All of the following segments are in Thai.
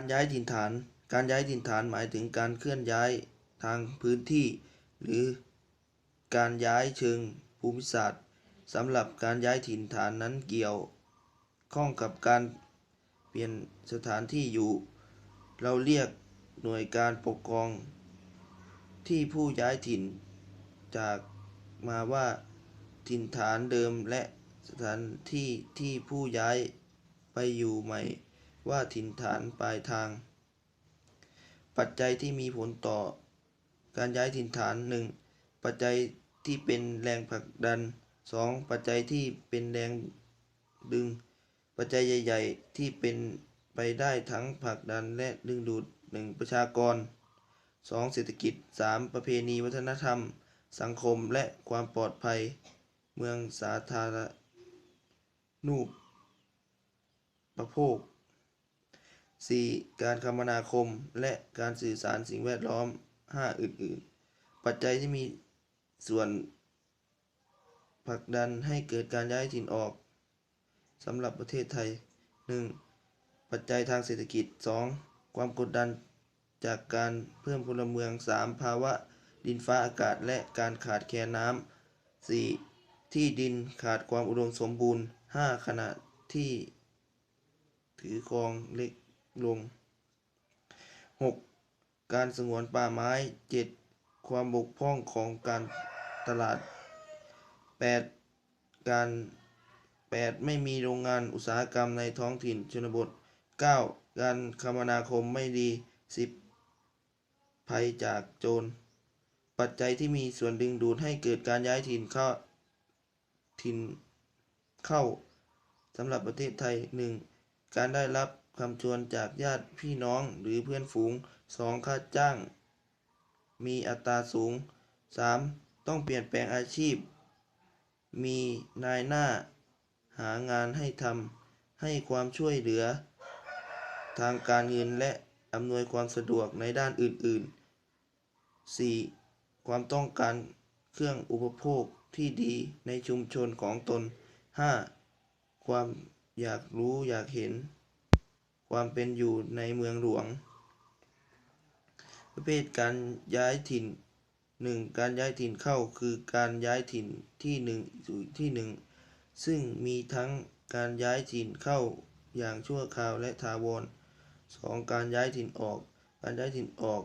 การย้ายถิ่นฐาน การย้ายถิ่นฐานหมายถึงการเคลื่อนย้ายทางพื้นที่ หรือการย้ายเชิงภูมิศาสตร์สำหรับการย้ายถิ่นฐานนั้นเกี่ยวข้องกับการเปลี่ยนสถานที่อยู่ เราเรียกหน่วยการปกครอง ที่ผู้ย้ายถิ่น จากมาว่าถิ่นฐานเดิมและสถานที่ที่ผู้ย้ายไปอยู่ใหม่ ว่าถิ่นฐานปลายทาง ปัจจัยที่มีผลต่อ การย้ายถิ่นฐาน 1. ปัจจัยที่เป็นแรงผลักดัน 2. ปัจจัยที่เป็นแรงดึง ปัจจัยใหญ่ ๆ ที่เป็นไปได้ทั้งผลักดันและดึงดูด 1. ประชากร 2. เศรษฐกิจ 3. ประเพณีวัฒนธรรม สังคมและความปลอดภัย เมืองสาธารณูปประโภค 4. การคมนาคมและการสื่อสารสิ่งแวดล้อม 5. อื่น ๆ ปัจจัยที่มีส่วนผลักดันให้เกิดการย้ายถิ่นออกสำหรับประเทศไทย 1. ปัจจัยทางเศรษฐกิจ 2. ความกดดันจากการเพิ่มพลเมือง 3. ภาวะดินฟ้าอากาศและการขาดแคลนน้ำ 4. ที่ดินขาดความอุดมสมบูรณ์ 5. ขณะที่ถือครองเล็ก ลง 6. การสงวนป่าไม้ 7. ความบกพร่องของการตลาด 8. การ 8. ไม่มีโรงงานอุตสาหกรรมในท้องถิ่นชนบท 9. การคมนาคมไม่ดี 10. ภัยจากโจร ปัจจัยที่มีส่วนดึงดูดให้เกิดการย้ายถิ่นเข้าถิ่นเข้าสำหรับประเทศไทย 1. การได้รับ คำชวนจากญาติพี่น้องหรือเพื่อนฝูง 2. ค่าจ้าง มีอัตราสูง 3. ต้องเปลี่ยนแปลงอาชีพ มีนายหน้า หางานให้ทำให้ความช่วยเหลือ ทางการเงินและอำนวยความสะดวกในด้านอื่น ๆ 4. ความต้องการเครื่องอุปโภคที่ดีในชุมชนของตน 5. ความอยากรู้อยากเห็น ความเป็นอยู่ในเมืองหลวง ประเภทการย้ายถิ่น 1. การย้ายถิ่นเข้าคือการย้ายถิ่นที่หนึ่งสู่ที่หนึ่งซึ่งมีทั้งการย้ายถิ่นเข้าอย่างชั่วคราวและถาวร 2. การย้ายถิ่นออก การย้ายถิ่นออก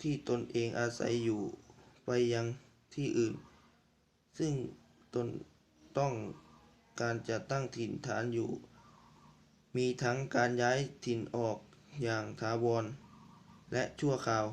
ที่ตนเองอาศัยอยู่ไปยังที่อื่น ซึ่งตนต้องการจะตั้งถิ่นฐานอยู่ มีทั้งการย้ายถิ่นออกอย่างถาวรและชั่วคราว